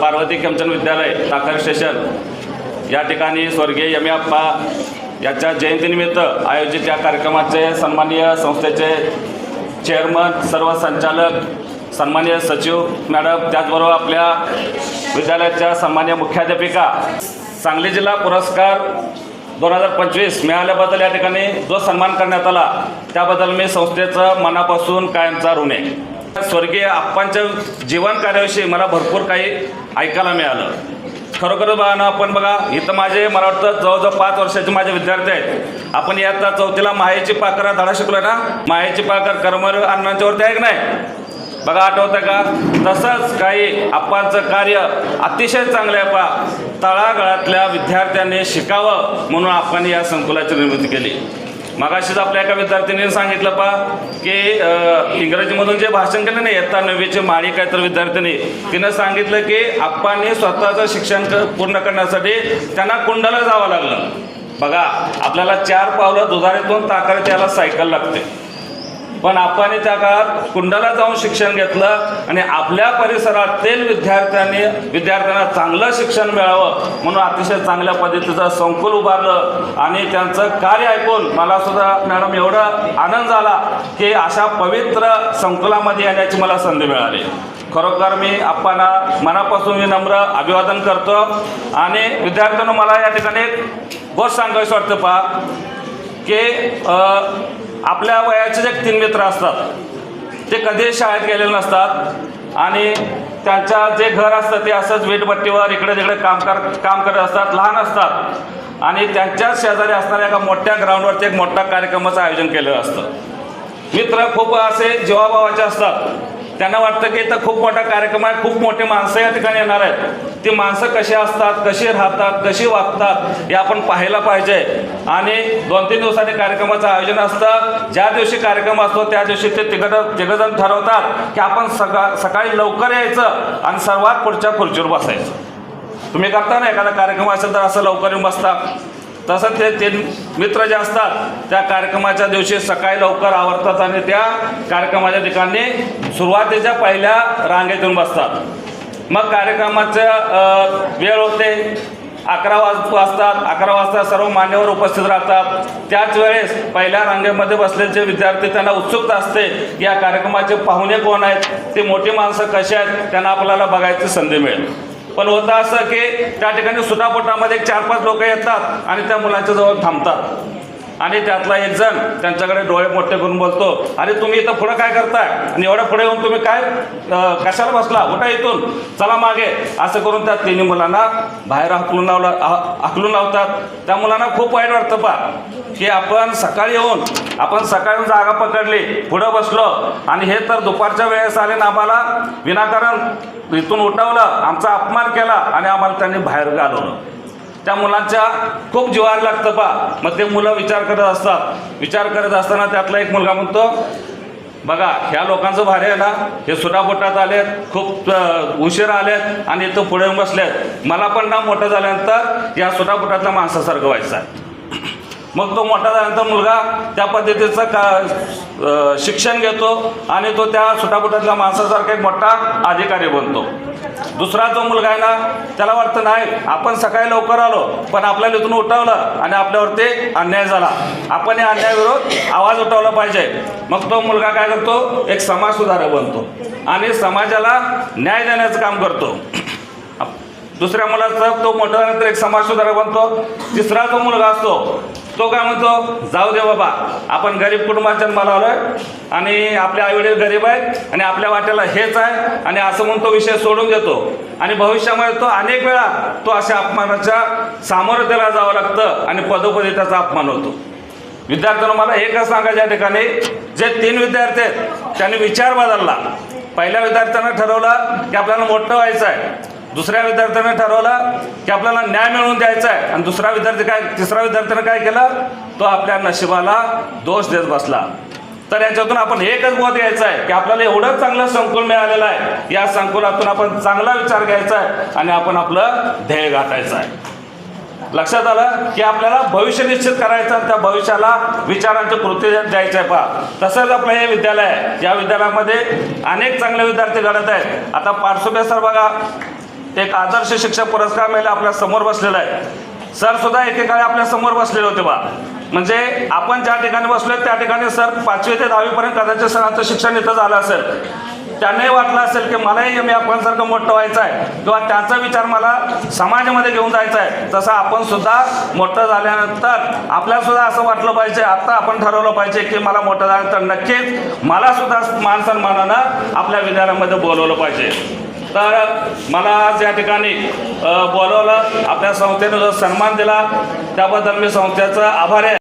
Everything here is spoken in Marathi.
पार्वती केमचंद विद्यालय टाकर स्टेशन. या ठिकाणी स्वर्गीय यमी आप्पा याच्या जयंतीनिमित्त आयोजित या कार्यक्रमाचे सन्माननीय संस्थेचे चेअरमन सर्व संचालक सन्माननीय सचिव मॅडम त्याचबरोबर आपल्या विद्यालयाच्या सन्मान्य मुख्याध्यापिका सांगली जिल्हा पुरस्कार दोन हजार पंचवीस मिळाल्याबद्दल या ठिकाणी जो सन्मान करण्यात आला त्याबद्दल मी संस्थेचं मनापासून कायमचा ऋण आहे. स्वर्गीय आप्पांच्या जीवन कार्याविषयी मला भरपूर काही ऐकायला मिळालं. खरोखर बघा ना आपण बघा इथं माझे मला वाटतं जवळजवळ पाच वर्षाचे माझे विद्यार्थी आहेत. आपण आता चौथीला माहेची पाकर धडा शिकलो ना? माहेची पाकर करमर अण्णांच्यावरती आहे की नाही? बघा आठवतं का? तसंच काही आप्पांचं कार्य अतिशय चांगलं आहे पा तळागाळातल्या विद्यार्थ्यांनी शिकावं म्हणून आपण या संकुलाची निर्मिती केली. मगाशीच आपल्या एका विद्यार्थिनीने सांगितलं पा की इंग्रजीमधून जे भाषण केलं नाही इयत्ता नववीचे माळी काय तर विद्यार्थिनी तिनं सांगितलं की आप्पांनी स्वतःचं शिक्षण पूर्ण करण्यासाठी त्यांना कुंडाला जावं लागलं. बघा आपल्याला चार पावलं दुधारीतून ताकद त्याला सायकल लागते. पण आपण त्या काळात कुंडाला जाऊन शिक्षण घेतलं आणि आपल्या परिसरातील विद्यार्थ्यांनी विद्यार्थ्यांना चांगलं शिक्षण मिळावं म्हणून अतिशय चांगल्या पद्धतीचं संकुल उभारलं. आणि त्यांचं कार्य ऐकून मला सुद्धा मॅडम एवढा आनंद झाला की अशा पवित्र संकुलामध्ये येण्याची मला संधी मिळाली. खरोखर मी आप्पांना मनापासून मी नम्र अभिवादन करतो. आणि विद्यार्थ्यांना मला या ठिकाणी एक गोष्ट सांगायचं वाटतं पहा की आपल्या वयाचे जे तीन मित्र असतात ते कधी शाळेत गेलेले नसतात आणि त्यांच्या जे घर असतं ते असंच वीटभट्टीवर इकडे तिकडे काम कर काम करत असतात लहान असतात. आणि त्यांच्याच शेजारी असणाऱ्या एका मोठ्या ग्राउंडवरती एक मोठ्या कार्यक्रमाचं आयोजन केलेलं असतं. मित्र खूप असे जीवाभावाचे असतात. त्यांना वाटतं की इथं खूप मोठा कार्यक्रम आहे खूप मोठे माणसं या ठिकाणी येणार आहेत. ती माणसं कशी असतात कशी राहतात कशी वागतात हे आपण पाहायला पाहिजे. आणि दोन तीन दिवसांनी कार्यक्रमाचं आयोजन असतं. ज्या दिवशी कार्यक्रम असतो त्या दिवशी ते तिघ तिघजण ठरवतात की आपण सका सकाळी लवकर यायचं आणि सर्वात पुढच्या खुर्चीवर बसायचं. तुम्ही करता ना एखादा कार्यक्रम असेल तर असं लवकर येऊन बसता. तसं ते ते मित्र जे असतात त्या कार्यक्रमाच्या दिवशी सकाळी लवकर आवरतात आणि त्या कार्यक्रमाच्या ठिकाणी सुरुवातीच्या पहिल्या रांगेत येऊन बसतात. मग कार्यक्रमाचं वेळ होते. अकरा वाज वाजतात. अकरा वाजता सर्व मान्यवर उपस्थित राहतात. त्याच वेळेस पहिल्या रांगेमध्ये बसलेले विद्यार्थी त्यांना उत्सुकता असते की या कार्यक्रमाचे पाहुणे कोण आहेत ते मोठी माणसं कशी आहेत त्यांना आपल्याला बघायची संधी मिळेल. पण होतं असं की त्या ठिकाणी सुटापोटामध्ये चार पाच लोक येतात आणि त्या मुलांच्या जवळ थांबतात. आणि त्यातला एक जण त्यांच्याकडे डोळे मोठे करून बोलतो अरे तुम्ही इथं पुढं काय करताय? आणि एवढ्या पुढे येऊन तुम्ही काय कशाला बसला? उठा इथून? चला मागे. असं करून त्या तिन्ही मुलांना बाहेर हकलून लावला हकलून लावतात. त्या मुलांना खूप वाईट वाटतं पा की आपण सकाळी येऊन आपण सकाळी जागा पकडली पुढं बसलो. आणि हे तर दुपारच्या वेळेस आले ना आम्हाला विनाकारण इथून उठवलं आमचा अपमान केला आणि आम्हाला त्यांनी बाहेर घालवलं. त्या मुलांच्या खूप जिवार लागतं पा मग ते मुलं विचार करत असतात. विचार करत असताना त्यातला एक मुलगा म्हणतो बघा ह्या लोकांचं भारी आहे ना. हे सुटापोटात आलेत खूप उशीर आलेत आणि इथं पुढे बसलेत. मला पण ना मोठं झाल्यानंतर या सुटापोटातल्या माणसासारखं व्हायचं आहे. मग तो मोठा झाल्यानंतर मुलगा त्या पद्धतीचं का शिक्षण घेतो आणि तो त्या सुटापुटातल्या माणसासारखा एक मोठा अधिकारी बनतो. दुसरा जो मुलगा आहे ना त्याला वाटतं नाही आपण सकाळी लवकर आलो पण आपल्याला इथून उठवलं आणि आपल्यावरती अन्याय झाला. आपण या अन्यायाविरोध आवाज उठवला पाहिजे. मग तो मुलगा काय करतो? एक समाज सुधारक बनतो आणि समाजाला न्याय देण्याचं काम करतो. दुसऱ्या मुलाचा तो मोठा एक समाज सुधारक बनतो. तिसरा जो मुलगा असतो तो काय म्हणतो जाऊ दे बाबा आपण गरीब कुटुंबात जन्माला आलोय आणि आपले आईवडील गरीब आहेत आणि आपल्या वाट्याला हेच आहे आणि असं म्हणून तो विषय सोडून देतो. आणि भविष्यामध्ये तो अनेक वेळा तो अशा अपमानाच्या सामोरं त्याला जावं लागतं आणि पदोपदी त्याचा अपमान होतो. विद्यार्थ्यांना मला एकच सांगायचं या ठिकाणी जे तीन विद्यार्थी आहेत त्यांनी विचार बदलला. पहिल्या विद्यार्थ्यानं ठरवलं की आपल्याला मोठं व्हायचं आहे. दुसऱ्या विद्यार्थ्यानं ठरवलं की आपल्याला न्याय मिळवून द्यायचा आहे. आणि दुसरा विद्यार्थी काय तिसरा विद्यार्थ्यानं काय केलं? तो आपल्या नशिबाला दोष देत बसला. तर याच्यातून आपण एकच बोध घ्यायचा आहे की आपल्याला एवढं चांगलं संकुल मिळालेलं आहे. या संकुलातून आपण चांगला विचार घ्यायचा आहे आणि आपण आपलं ध्येय गाठायचं आहे. लक्षात आलं की आपल्याला भविष्य निश्चित करायचं आणि त्या भविष्याला विचारांचे कृती द्यायचं आहे पहा. तसंच आपलं हे विद्यालय आहे. या विद्यालयामध्ये अनेक चांगले विद्यार्थी घडत आहेत. आता पार्श्वभूमी सर एक आदर्श शिक्षक पुरस्कार मिळाला आपल्यासमोर बसलेला आहे. सर सुद्धा एकेकाळी आपल्यासमोर बसलेले होते बा. म्हणजे आपण ज्या ठिकाणी बसलोय त्या ठिकाणी सर पाचवी ते दहावीपर्यंत कदाचित सरांचं शिक्षण इथं झालं असेल. त्यांनाही वाटलं असेल की मलाही मी आपणसारखं मोठं व्हायचं आहे किंवा त्याचा विचार मला समाजामध्ये घेऊन जायचा आहे. तसं आपण सुद्धा मोठं झाल्यानंतर आपल्याला सुद्धा असं वाटलं पाहिजे आता आपण ठरवलं पाहिजे की मला मोठं झाल्यानंतर नक्कीच मला सुद्धा मान सन्मानानं आपल्या विद्यालयामध्ये बोलवलं पाहिजे. तर मला आज या ठिकाणी बोलवलं. आपल्या संस्थेनं जो सन्मान दिला त्याबद्दल मी संस्थेचा आभारी आहे.